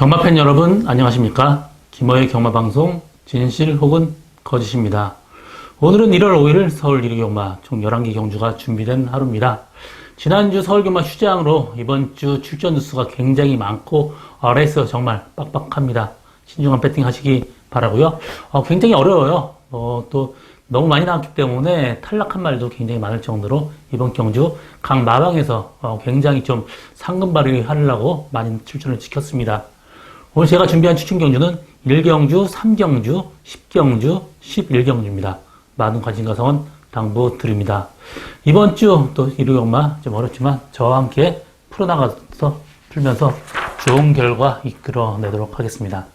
경마팬 여러분 안녕하십니까? 김어의 경마방송 진실 혹은 거짓입니다. 오늘은 1월 5일 서울 1위 경마 총 11개 경주가 준비된 하루입니다. 지난주 서울 경마 휴장으로 이번 주 출전 뉴스가 굉장히 많고 어, 레이스가 정말 빡빡합니다. 신중한 배팅 하시기 바라고요. 어, 굉장히 어려워요. 어, 또 너무 많이 나왔기 때문에 탈락한 말도 굉장히 많을 정도로 이번 경주 각 마방에서 어, 굉장히 좀 상금 발휘하려고 많이 출전을 지켰습니다. 오늘 제가 준비한 추천 경주는 1경주, 3경주, 10경주, 11경주입니다. 많은 관심과 성원 당부드립니다. 이번 주 또 일요경마 좀 어렵지만 저와 함께 풀어나가서 풀면서 좋은 결과 이끌어내도록 하겠습니다.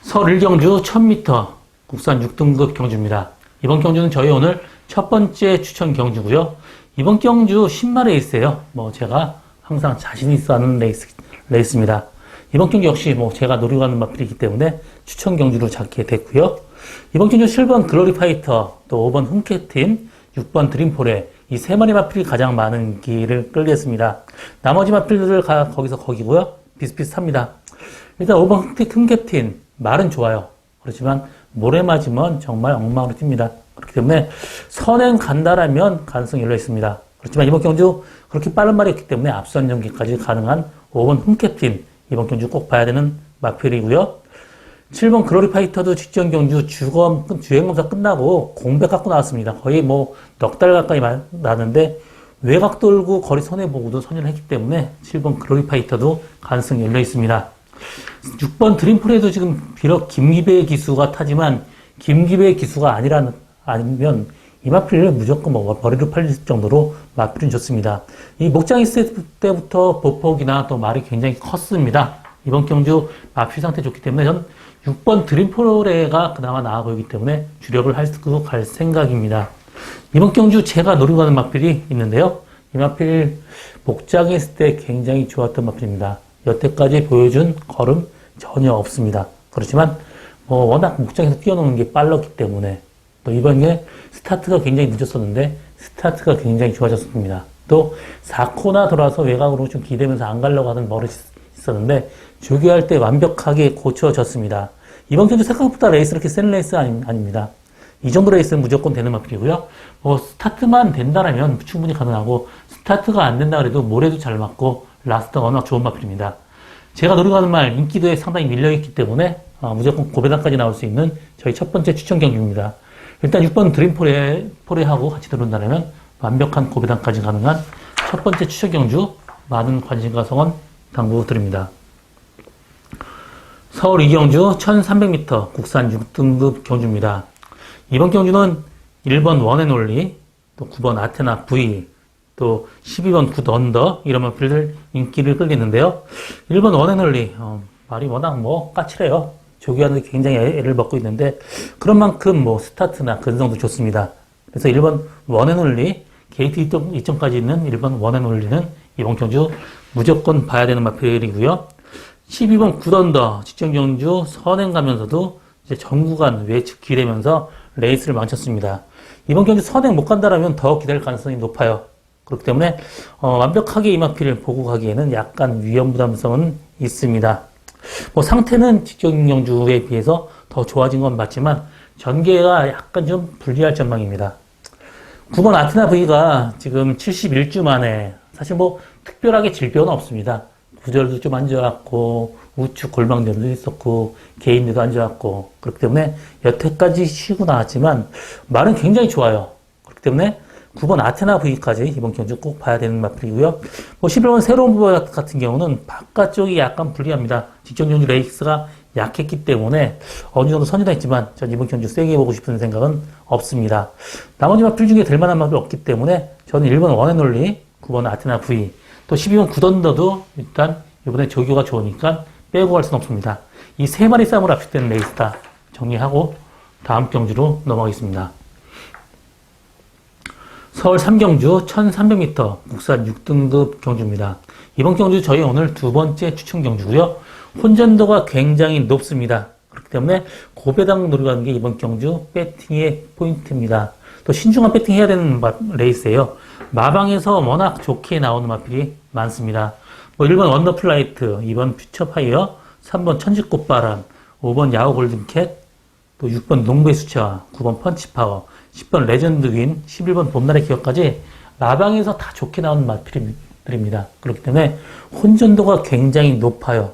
서울 1경주 1000m 국산 6등급 경주입니다. 이번 경주는 저희 오늘 첫 번째 추천 경주고요. 이번 경주 10마 레이스예요. 뭐 제가 항상 자신 있어 하는 레이스, 레이스입니다. 이번 경주 역시 뭐 제가 노리고 가는 마필이기 때문에 추천 경주로 잡게 됐고요. 이번 경주 7번 글로리 파이터, 또 5번 훈케팀, 6번 드림포레 이세 마리 마필이 가장 많은 길을 끌겠습니다. 나머지 마필들 가 거기서 거기고요. 비슷비슷합니다. 일단 5번 흠캡틴 말은 좋아요. 그렇지만 모래 맞으면 정말 엉망으로 뜁니다. 그렇기 때문에 선행 간다라면 가능성이 열려 있습니다. 그렇지만 이번 경주 그렇게 빠른 말이었기 때문에 앞선 연기까지 가능한 5번 흠캡틴 이번 경주 꼭 봐야 되는 마필이고요. 7번 글로리 파이터도 직전 경주 주검 주행검사 끝나고 공백 갖고 나왔습니다. 거의 뭐 넉 달 가까이 나는데 외곽 돌고 거리 손해 보고도 선연을 했기 때문에 7번 글로리 파이터도 가능성이 열려 있습니다. 6번 드림폴에도 지금 비록 김기배의 기수가 타지만 김기배의 기수가 아니라는 아니면 이 마필을 무조건 뭐 머리로 팔릴 정도로 마필은 좋습니다. 이 목장 있을 때부터 보폭이나 또 말이 굉장히 컸습니다. 이번 경주 마필 상태 좋기 때문에 전 6번 드림폴레가 그나마 나아 보이기 때문에 주력을 할수 갈 생각입니다. 이번 경주 제가 노리고 가는 마필이 있는데요. 이 마필 목장에 있을 때 굉장히 좋았던 마필입니다. 여태까지 보여준 걸음 전혀 없습니다. 그렇지만 뭐 워낙 목장에서 뛰어노는 게 빨랐기 때문에 또 이번에 스타트가 굉장히 늦었었는데 스타트가 굉장히 좋아졌습니다. 또 4코나 돌아서 외곽으로 좀 기대면서 안 가려고 하는 버릇이 있었는데 조교할 때 완벽하게 고쳐졌습니다. 이번 경주 생각보다 레이스 이렇게 센 레이스 아닙니다. 이 정도 레이스는 무조건 되는 마필이고요. 뭐 스타트만 된다라면 충분히 가능하고 스타트가 안 된다 그래도 모래도 잘 맞고 라스트가 워낙 좋은 마필입니다. 제가 가는 말 인기도에 상당히 밀려있기 때문에 어, 무조건 고배당까지 나올 수 있는 저희 첫 번째 추천 경기입니다. 일단 6번 드림포레 포레하고 같이 들어온다면 완벽한 고배당까지 가능한 첫 번째 추천 경주 많은 관심과 성원 당부드립니다. 서울 이경주 1300m 국산 6등급 경주입니다. 이번 경주는 1번 원앤올리, 또 9번 아테나 V, 또 12번 굿 언더 이런 마필들 인기를 끌리는데요. 1번 원앤올리 어, 말이 워낙 뭐 까칠해요. 조기하는데 굉장히 애를 먹고 있는데 그런 만큼 뭐 스타트나 근성도 좋습니다. 그래서 1번 원앤 올리 게이트 2점, 2점까지 있는 1번 원앤 올리는 이번 경주 무조건 봐야 되는 마필이고요. 12번 굿언더 직전 경주 선행 가면서도 이제 전구간 외측 기대면서 레이스를 망쳤습니다. 이번 경주 선행 못 간다라면 더 기다릴 가능성이 높아요. 그렇기 때문에 어, 완벽하게 이마피를 보고 가기에는 약간 위험 부담성은 있습니다. 뭐 상태는 직전 경주에 비해서 더 좋아진 건 맞지만 전개가 약간 좀 불리할 전망입니다. 9번 아테나 V가 지금 71주 만에 사실 뭐 특별하게 질병은 없습니다. 구절도 좀 안 좋았고 우측 골방전도 있었고 개인들도 안 좋았고 그렇기 때문에 여태까지 쉬고 나왔지만 말은 굉장히 좋아요. 그렇기 때문에 9번 아테나 V까지 이번 경주 꼭 봐야 되는 마필이고요. 뭐 11번 새로운 부분 같은 경우는 바깥쪽이 약간 불리합니다. 직전 경주 레이스가 약했기 때문에 어느 정도 선이다 했지만 전 이번 경주 세게 보고 싶은 생각은 없습니다. 나머지 마필 중에 될 만한 마필 없기 때문에 저는 1번 원앤올리, 9번 아테나 V, 또 12번 구던더도 일단 이번에 조교가 좋으니까 빼고 갈 수는 없습니다. 이 세 마리 싸움을 압축되는 레이스다 정리하고 다음 경주로 넘어가겠습니다. 서울 삼경주 1300m 국산 6등급 경주입니다. 이번 경주 저희 오늘 두 번째 추천 경주고요. 혼전도가 굉장히 높습니다. 그렇기 때문에 고배당 노리고 가는 게 이번 경주 배팅의 포인트입니다. 또 신중한 배팅 해야 되는 레이스예요. 마방에서 워낙 좋게 나오는 마필이 많습니다. 뭐 1번 원더플라이트, 2번 퓨처파이어, 3번 천지꽃바람, 5번 야호 골든캣, 또 6번 농부의 수채화, 9번 펀치파워, 10번 레전드 윈, 11번 봄날의 기억까지 라방에서 다 좋게 나오는 마필들입니다. 그렇기 때문에 혼전도가 굉장히 높아요.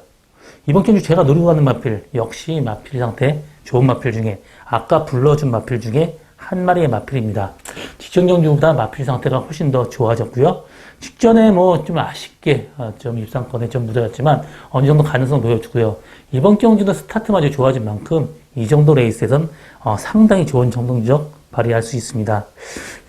이번 경주 제가 노리고 가는 마필, 역시 마필 상태 좋은 마필 중에 아까 불러준 마필 중에 한 마리의 마필입니다. 직전 경주보다 마필 상태가 훨씬 더 좋아졌고요. 직전에 뭐 좀 아쉽게 어, 좀 입상권에 좀 묻어졌지만 어느 정도 가능성 보여주고요. 이번 경주도 스타트마저 좋아진 만큼 이 정도 레이스에선 어, 상당히 좋은 정동적 발휘할 수 있습니다.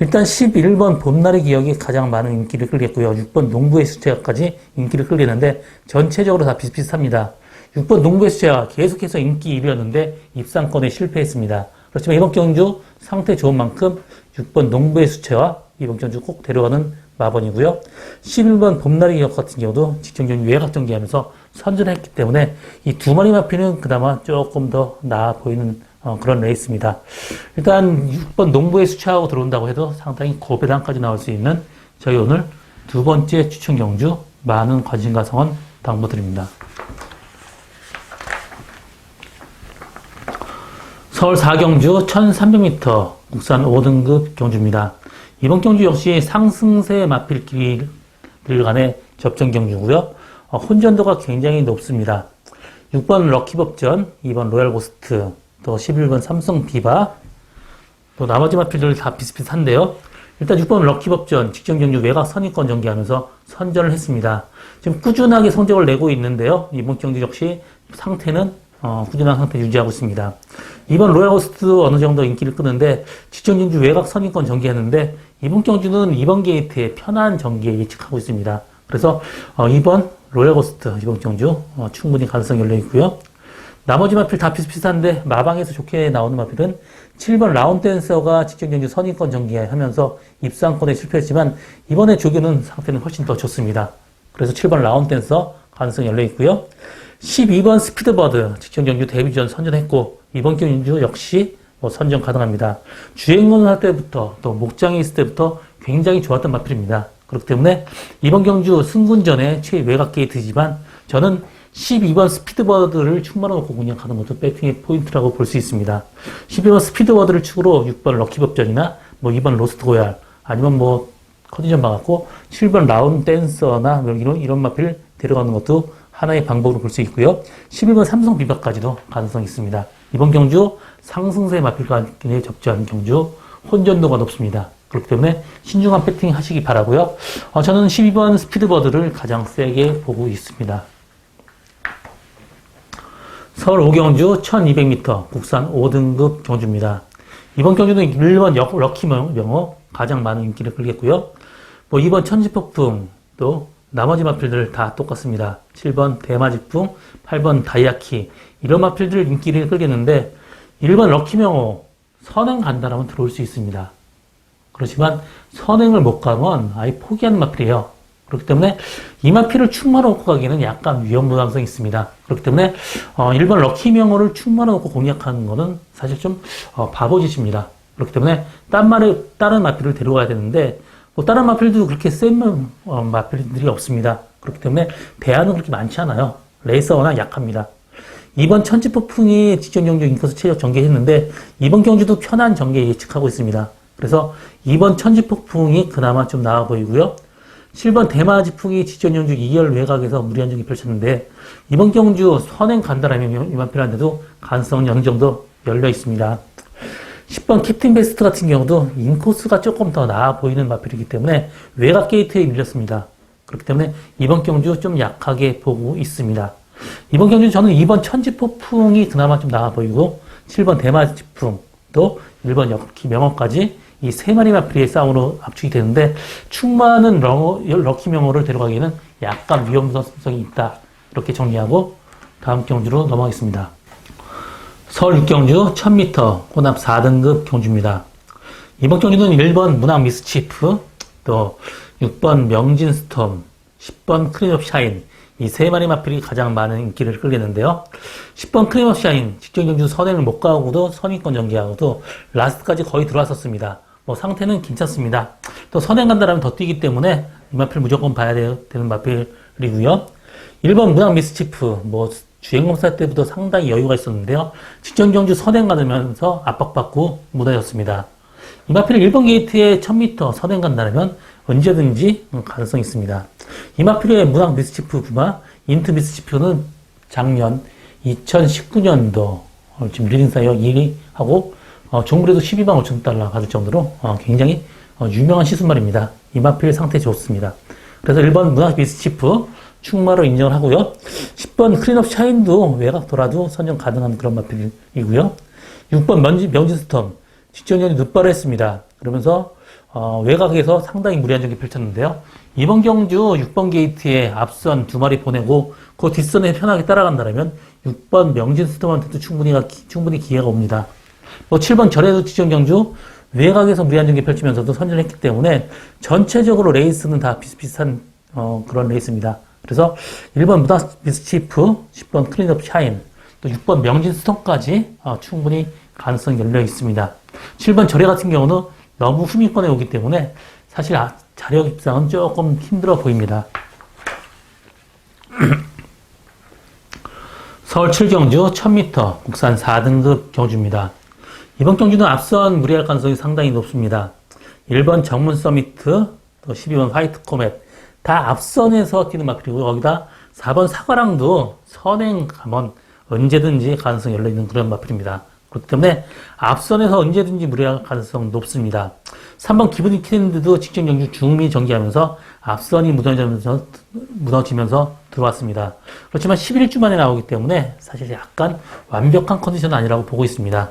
일단 11번 봄날의 기억이 가장 많은 인기를 끌겠고요. 6번 농부의 수채화까지 인기를 끌겠는데 전체적으로 다 비슷비슷합니다. 6번 농부의 수채화 계속해서 인기 1위였는데 입상권에 실패했습니다. 그렇지만 이번 경주 상태 좋은 만큼 6번 농부의 수채화 이번 경주 꼭 데려가는 마번이고요. 11번 봄날의 기억 같은 경우도 직전 경주 외곽 전개하면서 선전했기 때문에 이 두 마리 마피는 그나마 조금 더 나아 보이는 어, 그런 레이스입니다. 일단 6번 농부에 수차하고 들어온다고 해도 상당히 고배당까지 나올 수 있는 저희 오늘 두 번째 추천 경주 많은 관심과 성원 당부드립니다. 서울 4경주 1300m 국산 5등급 경주입니다. 이번 경주 역시 상승세 마필길 간의 접전 경주고요. 어, 혼전도가 굉장히 높습니다. 6번 럭키법전, 2번 로얄 고스트, 또 11번 삼성 비바, 또 나머지 마필들 다 비슷비슷한데요. 일단 6번 럭키법전 직전 경주 외곽 선의권 전개하면서 선전을 했습니다. 지금 꾸준하게 성적을 내고 있는데요. 이번 경주 역시 상태는 어, 꾸준한 상태 유지하고 있습니다. 이번 로얄 호스트 어느 정도 인기를 끄는데 직전 경주 외곽 선의권 전개했는데 이번 경주는 이번 게이트에 편한 전개 예측하고 있습니다. 그래서 어, 이번 로얄 호스트 이번 경주 어, 충분히 가능성이 열려 있고요. 나머지 마필 다 비슷비슷한데 마방에서 좋게 나오는 마필은 7번 라운드댄서가 직전 경주 선의권 전개하면서 입상권에 실패했지만 이번에 조교는 상태는 훨씬 더 좋습니다. 그래서 7번 라운드댄서 가능성이 열려 있고요. 12번 스피드버드 직전 경주 데뷔 전 선전했고 이번 경주 역시 뭐 선전 가능합니다. 주행을 할 때부터 또 목장에 있을 때부터 굉장히 좋았던 마필입니다. 그렇기 때문에 이번 경주 승군전의 최외곽 게이트지만 저는 12번 스피드버드를 충만으로 놓고 공략하는 것도 배팅의 포인트라고 볼 수 있습니다. 12번 스피드버드를 축으로 6번 럭키법전이나 뭐 2번 로스트 고얄 아니면 뭐 컨디션 봐갖고 7번 라운 댄서나 뭐 이런, 이런 마필 데려가는 것도 하나의 방법으로 볼 수 있고요. 11번 삼성 비박까지도 가능성이 있습니다. 이번 경주 상승세 마필과 접전 경주 혼전도가 높습니다. 그렇기 때문에 신중한 배팅 하시기 바라고요. 어, 저는 12번 스피드버드를 가장 세게 보고 있습니다. 서울 오경주 1200m 국산 5등급 경주입니다. 이번 경주는 1번 럭키 명호 가장 많은 인기를 끌겠고요. 뭐 2번 천지폭풍 또 나머지 마필들 다 똑같습니다. 7번 대마지풍, 8번 다이아키 이런 마필들 인기를 끌겠는데 1번 럭키 명호 선행 간다라면 들어올 수 있습니다. 그렇지만 선행을 못 가면 아예 포기하는 마필이에요. 그렇기 때문에 이 마필을 충만히 놓고 가기는 약간 위험 부담성이 있습니다. 그렇기 때문에 어, 1번 럭키명호를 충만히 놓고 공략하는 것은 사실 좀 어, 바보짓입니다. 그렇기 때문에 딴 말을 다른 마필을 데려가야 되는데 뭐 다른 마필도 그렇게 센 어, 마필들이 없습니다. 그렇기 때문에 대안은 그렇게 많지 않아요. 레이서 워낙 약합니다. 이번 천지폭풍이 직전 경주 인코스 체력 전개했는데 이번 경주도 편한 전개 예측하고 있습니다. 그래서 이번 천지폭풍이 그나마 좀 나아 보이고요. 7번 대마지풍이 직전 경주 2열 외곽에서 무리한 전개 펼쳤는데 이번 경주 선행 간다라면 이만 필요한데도 가능성은 어느 정도 열려 있습니다. 10번 캡틴 베스트 같은 경우도 인코스가 조금 더 나아 보이는 마필이기 때문에 외곽 게이트에 밀렸습니다. 그렇기 때문에 이번 경주 좀 약하게 보고 있습니다. 이번 경주 저는 2번 천지폭풍이 그나마 좀 나아 보이고 7번 대마지풍 또 1번 럭키 명호까지 이 세 마리 마필의 싸움으로 압축이 되는데 충만은 럭키 명호를 데려가기에는 약간 위험성이 있다. 이렇게 정리하고 다음 경주로 넘어가겠습니다. 서울 6경주 1000m 혼합 4등급 경주입니다. 이번 경주는 1번 문학 미스치프, 또 6번 명진 스톰, 10번 크림업 샤인, 이 세 마리 마필이 가장 많은 인기를 끌겠는데요. 10번 크림업 샤인, 직전 경주 선행을 못 가고도 선의권 전개하고도 라스트까지 거의 들어왔었습니다. 뭐 상태는 괜찮습니다. 또 선행 간다라면 더 뛰기 때문에 이 마필 무조건 봐야 되는 마필이고요. 1번 문학 미스치프, 뭐, 주행검사 때부터 상당히 여유가 있었는데요. 직전 경주 선행 가면서 압박받고 무너졌습니다. 이 마필 1번 게이트에 1000m 선행 간다면 언제든지 가능성이 있습니다. 이마필의 문학 미스치프 부마, 인트 미스치프는 작년 2019년도 지금 리딩 사이어 1위 하고 어, 종물에도 12만 5천 달러 받을 정도로 어, 굉장히 어, 유명한 시순말입니다. 이마필 상태 좋습니다. 그래서 1번 문학 미스치프 충마로 인정을 하고요. 10번 클린업 샤인도 외곽 돌아도 선정 가능한 그런 마필이고요. 6번 명진, 명진스톰 직전년이 눕발을 했습니다. 그러면서 어, 외곽에서 상당히 무리한 경기 펼쳤는데요. 이번 경주 6번 게이트에 앞선 두 마리 보내고 그 뒷선에 편하게 따라간다면 6번 명진 스톰한테도 충분히, 충분히 기회가 옵니다. 뭐 7번 전에도 직전 경주 외곽에서 무리한 경기 펼치면서도 선전을 했기 때문에 전체적으로 레이스는 다 비슷비슷한 어, 그런 레이스입니다. 그래서 1번 무다 미스치프, 10번 클린업 샤인, 또 6번 명진 스톤까지 어, 충분히 가능성이 열려 있습니다. 7번 절에 같은 경우는 너무 후미권에 오기 때문에 사실 아, 자력 입상은 조금 힘들어 보입니다. 서울 7경주 1000m 국산 4등급 경주입니다. 이번 경주는 앞선 무리할 가능성이 상당히 높습니다. 1번 정문 서미트, 또 12번 화이트 코멧, 다 앞선에서 뛰는 마필이고, 거기다 4번 사과랑도 선행 가면 언제든지 가능성이 열려있는 그런 마필입니다. 그렇기 때문에 앞선에서 언제든지 무리할 가능성 높습니다. 3번 기브닝 트렌드도 직전 경주 중미 전개하면서 앞선이 무너지면서, 무너지면서 들어왔습니다. 그렇지만 11주 만에 나오기 때문에 사실 약간 완벽한 컨디션은 아니라고 보고 있습니다.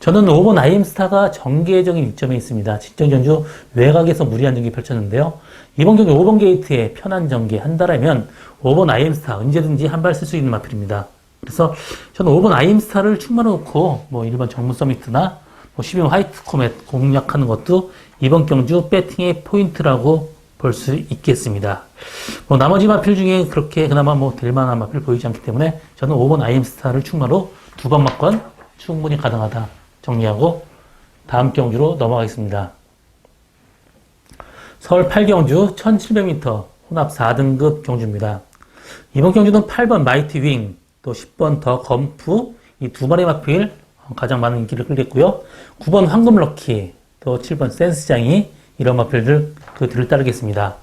저는 5번 아이엠스타가 전개적인 이점에 있습니다. 직전 전주 외곽에서 무리한 전개 펼쳤는데요. 이번 경기 5번 게이트에 편한 전개 한다라면 5번 아이엠스타 언제든지 한 발 쓸 수 있는 마필입니다. 그래서 저는 5번 아이엠스타를 충만 놓고 뭐 1번 정문 서미트나 뭐 12번 화이트 코멧 공략하는 것도 이번 경주 배팅의 포인트라고 볼 수 있겠습니다. 뭐 나머지 마필 중에 그렇게 그나마 뭐 될만한 마필 보이지 않기 때문에 저는 5번 아이엠스타를 충마로 두 번 맞건 충분히 가능하다 정리하고 다음 경주로 넘어가겠습니다. 서울 8경주 1700m 혼합 4등급 경주입니다. 이번 경주는 8번 마이티 윙, 또 10번 더 검프 이 두 마리 마필 가장 많은 인기를 끌겠고요. 9번 황금 럭키, 또 7번 센스장이 이런 마필들 그 뒤를 따르겠습니다.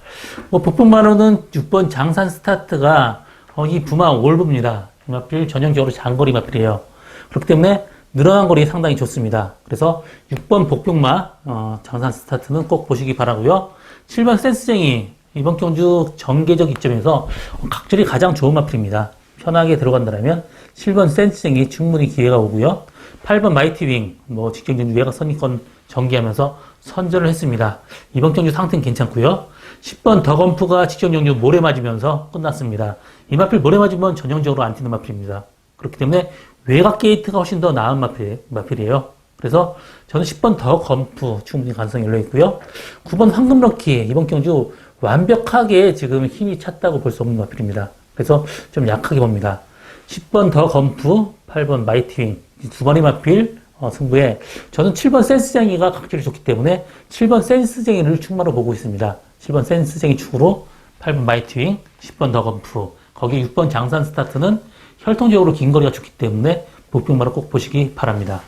뭐 북풍마로는 6번 장산 스타트가 어, 이 부마 올브입니다. 이 마필 전형적으로 장거리 마필이에요. 그렇기 때문에 늘어난 거리 상당히 좋습니다. 그래서 6번 복병마 어, 장산 스타트는 꼭 보시기 바라고요. 7번 센스쟁이 이번 경주 전개적 이점에서 각질이 가장 좋은 마필입니다. 편하게 들어간다면 7번 센스쟁이 충분히 기회가 오고요. 8번 마이티 윙, 뭐 직전 경주 외곽 선입권 전개하면서 선전을 했습니다. 이번 경주 상태는 괜찮고요. 10번 더건프가 직전 경주 모래 맞으면서 끝났습니다. 이 마필 모래 맞으면 전형적으로 안 튀는 마필입니다. 그렇기 때문에 외곽 게이트가 훨씬 더 나은 마필, 마필이에요. 그래서 저는 10번 더 검프 충분히 가능성이 열려 있고요. 9번 황금 럭키 이번 경주 완벽하게 지금 힘이 찼다고 볼 수 없는 마필입니다. 그래서 좀 약하게 봅니다. 10번 더 검프, 8번 마이티윙 두 마리 마필 어, 승부에 저는 7번 센스쟁이가 각질이 좋기 때문에 7번 센스쟁이를 충마로 보고 있습니다. 7번 센스쟁이 축으로 8번 마이티윙, 10번 더 검프 거기 6번 장산 스타트는 혈통적으로 긴 거리가 좋기 때문에 목병마를 꼭 보시기 바랍니다.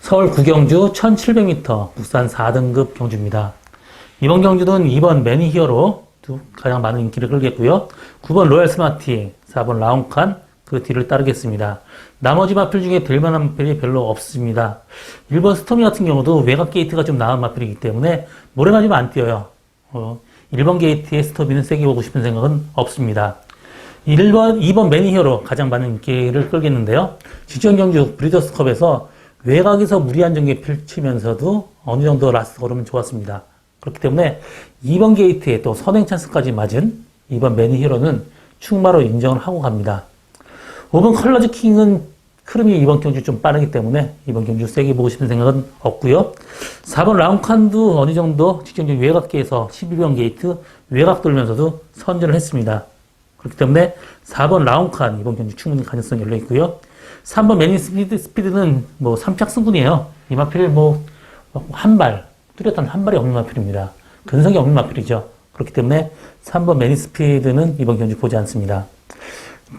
서울 구경주 1700m 국산 4등급 경주입니다. 이번 경주는 2번 매니히어로 가장 많은 인기를 끌겠고요. 9번 로얄 스마티, 4번 라운칸 그 뒤를 따르겠습니다. 나머지 마필 중에 될 만한 마필이 별로 없습니다. 1번 스토미 같은 경우도 외곽 게이트가 좀 나은 마필이기 때문에 모래 맞으면 안 뛰어요. 어, 1번 게이트의 스토비는 세게 보고 싶은 생각은 없습니다. 1번, 2번 매니히어로 가장 많은 인기를 끌겠는데요. 직전 경주 브리더스컵에서 외곽에서 무리한 전개 펼치면서도 어느 정도 라스트 걸으면 좋았습니다. 그렇기 때문에 2번 게이트에 또 선행 찬스까지 맞은 2번 매니히어로는 충마로 인정을 하고 갑니다. 5번 컬러즈 킹은 흐름이 이번 경주 좀 빠르기 때문에 이번 경주 세게 보고 싶은 생각은 없고요. 4번 라운칸도 어느 정도 직전적 외곽계에서 12번 게이트 외곽 돌면서도 선전을 했습니다. 그렇기 때문에 4번 라운칸 이번 경주 충분히 가능성이 열려 있고요. 3번 매니 스피드, 스피드는 뭐 3착 승군이에요. 이 마필 뭐한 발, 뚜렷한 한 발이 없는 마필입니다. 근성이 없는 마필이죠. 그렇기 때문에 3번 매니 스피드는 이번 경주 보지 않습니다.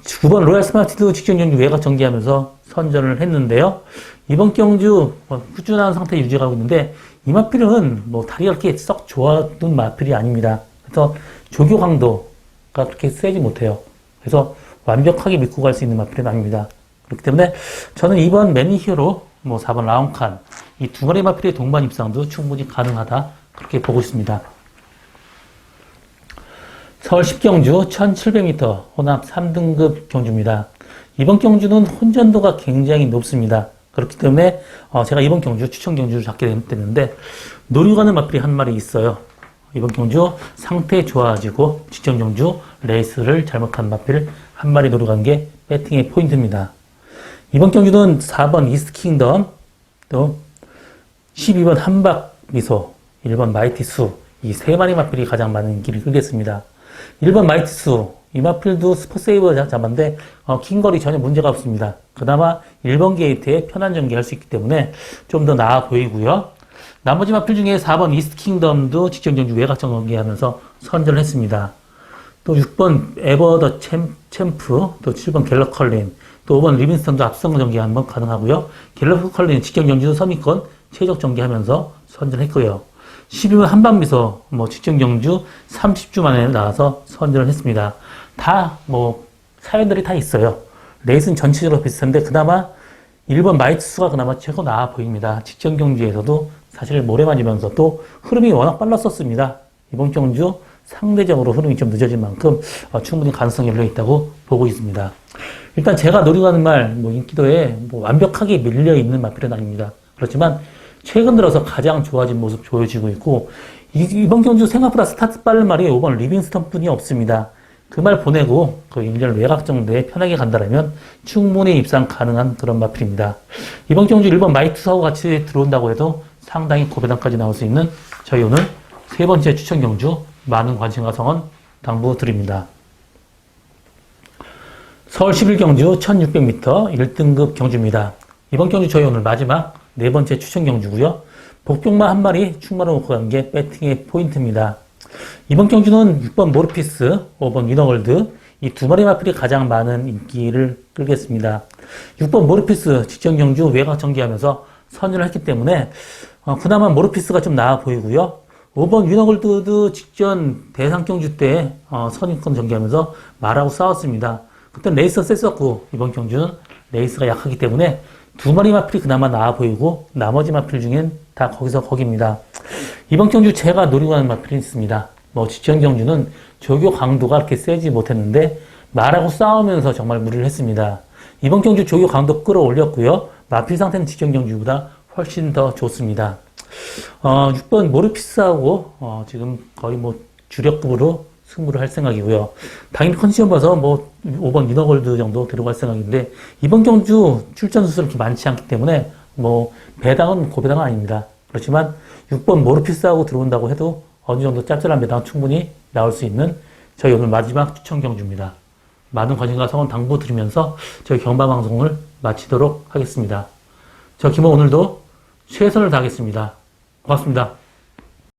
9번 로얄 스마트도 직전 경주 외곽 전개하면서 선전을 했는데요. 이번 경주 뭐 꾸준한 상태 유지하고 있는데 이 마필은 뭐 다리가 그렇게 썩 좋았던 마필이 아닙니다. 그래서 조교 강도가 그렇게 세지 못해요. 그래서 완벽하게 믿고 갈 수 있는 마필은 아닙니다. 그렇기 때문에 저는 이번 매니히어로 뭐 4번 라운칸 이 두 마리 마필의 동반 입상도 충분히 가능하다 그렇게 보고 있습니다. 서울 10경주 1700m 혼합 3등급 경주입니다. 이번 경주는 혼전도가 굉장히 높습니다. 그렇기 때문에 어, 제가 이번 경주 추천 경주를 잡게 됐는데 노려가는 마필이 한 마리 있어요. 이번 경주 상태 좋아지고 직전 경주 레이스를 잘못한 마필 한 마리 노려간 게 배팅의 포인트입니다. 이번 경주는 4번 이스트 킹덤, 또 12번 한박 미소, 1번 마이티 수, 이 세 마리 마필이 가장 많은 길을 끌겠습니다. 1번 마이티 수, 이 마필도 스포세이버 잡았는데, 어, 긴 거리 전혀 문제가 없습니다. 그나마 1번 게이트에 편한 전개할 수 있기 때문에 좀 더 나아 보이고요. 나머지 마필 중에 4번 이스트 킹덤도 직전 경주 외곽 전개하면서 선전을 했습니다. 또 6번 에버 더 챔, 챔프, 또 7번 갤러 컬린, 또 5번 리빈스턴도 앞선 전개 한번 가능하고요. 갤러 컬린 직전 경주 선위권 최적 전개하면서 선전했고요. 12번 한방미소 뭐 직전 경주 30주 만에 나와서 선전을 했습니다. 다 뭐 사연들이 다 있어요. 레이스는 전체적으로 비슷한데 그나마 1번 마이트수가 그나마 최고 나아 보입니다. 직전 경주에서도 사실 모래 맞으면서 또 흐름이 워낙 빨랐었습니다. 이번 경주 상대적으로 흐름이 좀 늦어진 만큼 어, 충분히 가능성이 열려 있다고 보고 있습니다. 일단 제가 노리고 하는 말, 뭐 인기도에 뭐 완벽하게 밀려 있는 마필은 아닙니다. 그렇지만 최근 들어서 가장 좋아진 모습 보여지고 있고 이, 이번 경주 생각보다 스타트 빠른 말이 5번 리빙스턴 뿐이 없습니다. 그 말 보내고 그 인절 외곽 정도에 편하게 간다면 충분히 입상 가능한 그런 마필입니다. 이번 경주 1번 마이트하고 같이 들어온다고 해도 상당히 고배당까지 나올 수 있는 저희 오늘 세 번째 추천 경주 많은 관심과 성원 당부드립니다. 서울 11경주 1600m 1등급 경주입니다. 이번 경주 저희 오늘 마지막 네 번째 추천 경주고요. 복병마 한 마리 충만을 놓고 간 게 배팅의 포인트입니다. 이번 경주는 6번 모르피스, 5번 위너월드 이 두 마리 마필이 가장 많은 인기를 끌겠습니다. 6번 모르피스 직전 경주 외곽 전개하면서 선전을 했기 때문에 어, 그나마 모르피스가 좀 나아 보이고요. 5번 위너골드도 직전 대상 경주 때 어, 선입권 전개하면서 말하고 싸웠습니다. 그때 레이스가 셌었고 이번 경주는 레이스가 약하기 때문에 두 마리 마필이 그나마 나아 보이고 나머지 마필 중엔 다 거기서 거기입니다. 이번 경주 제가 노리고 하는 마필이 있습니다. 뭐 직전 경주는 조교 강도가 그렇게 세지 못했는데 말하고 싸우면서 정말 무리를 했습니다. 이번 경주 조교 강도 끌어올렸고요. 마필 상태는 직전 경주보다 훨씬 더 좋습니다. 어, 6번 모르피스하고 어, 지금 거의 뭐 주력급으로 승부를 할 생각이고요. 당연히 컨디션 봐서 뭐 5번 위너골드 정도 들어갈 생각인데 이번 경주 출전 수수는 그렇게 많지 않기 때문에 뭐 배당은 고배당은 아닙니다. 그렇지만 6번 모르피스하고 들어온다고 해도 어느 정도 짭짤한 배당 충분히 나올 수 있는 저희 오늘 마지막 추천 경주입니다. 많은 관심과 성원 당부 드리면서 저희 경마 방송을 마치도록 하겠습니다. 저 김호 오늘도 최선을 다하겠습니다. 고맙습니다.